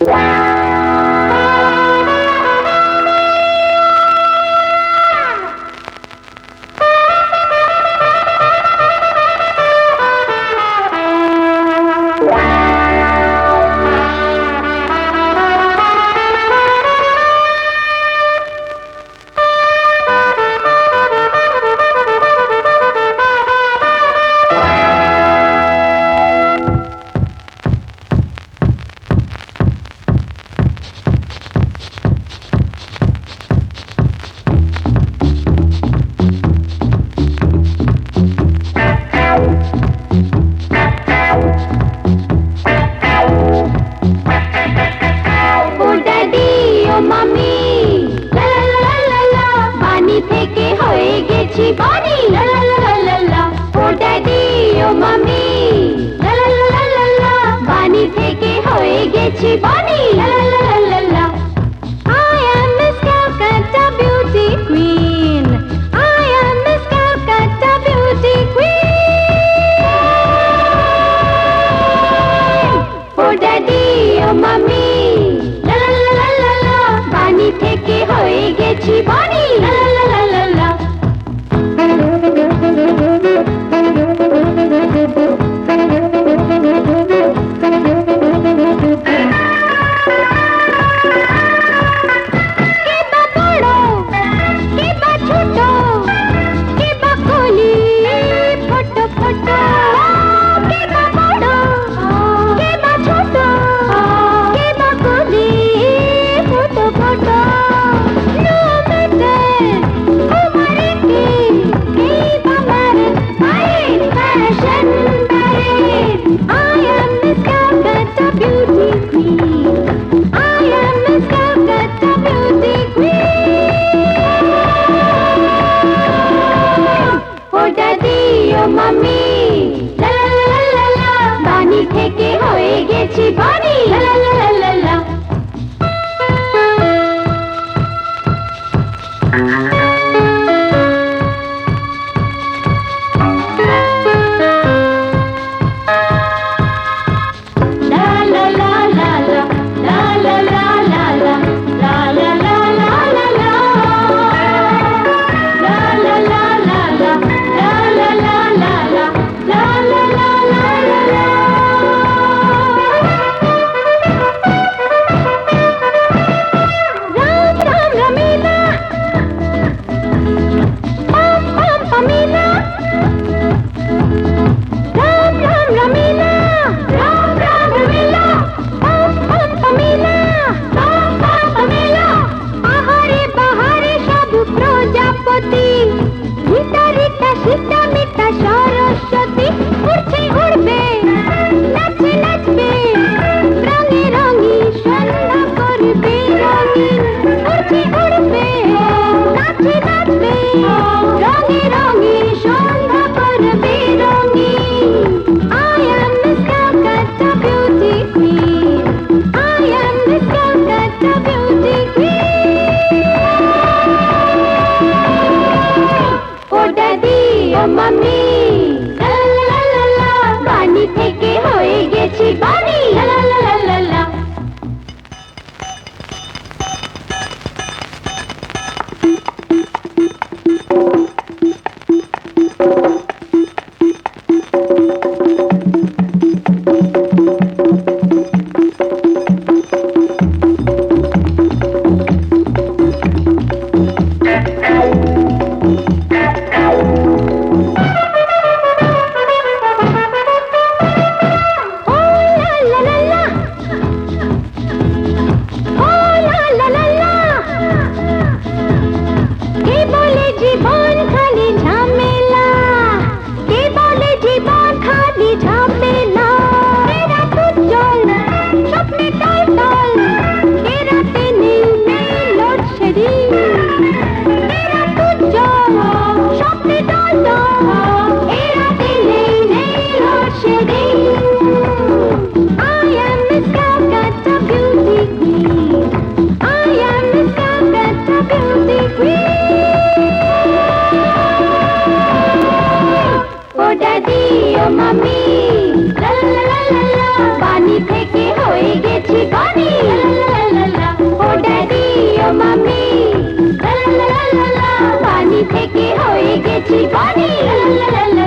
Wow. itchy body. La la la la la la. Oh daddy, oh mommy. La la la la la la. পানি থেকে হয়ে গেছি body everybody. me. মামি লা লা লা পানি থেকে হয়ে গেছি বাড়ি লা লা লা লা লা, বানি থেকে হয়ে গেছি বানি লা লা লা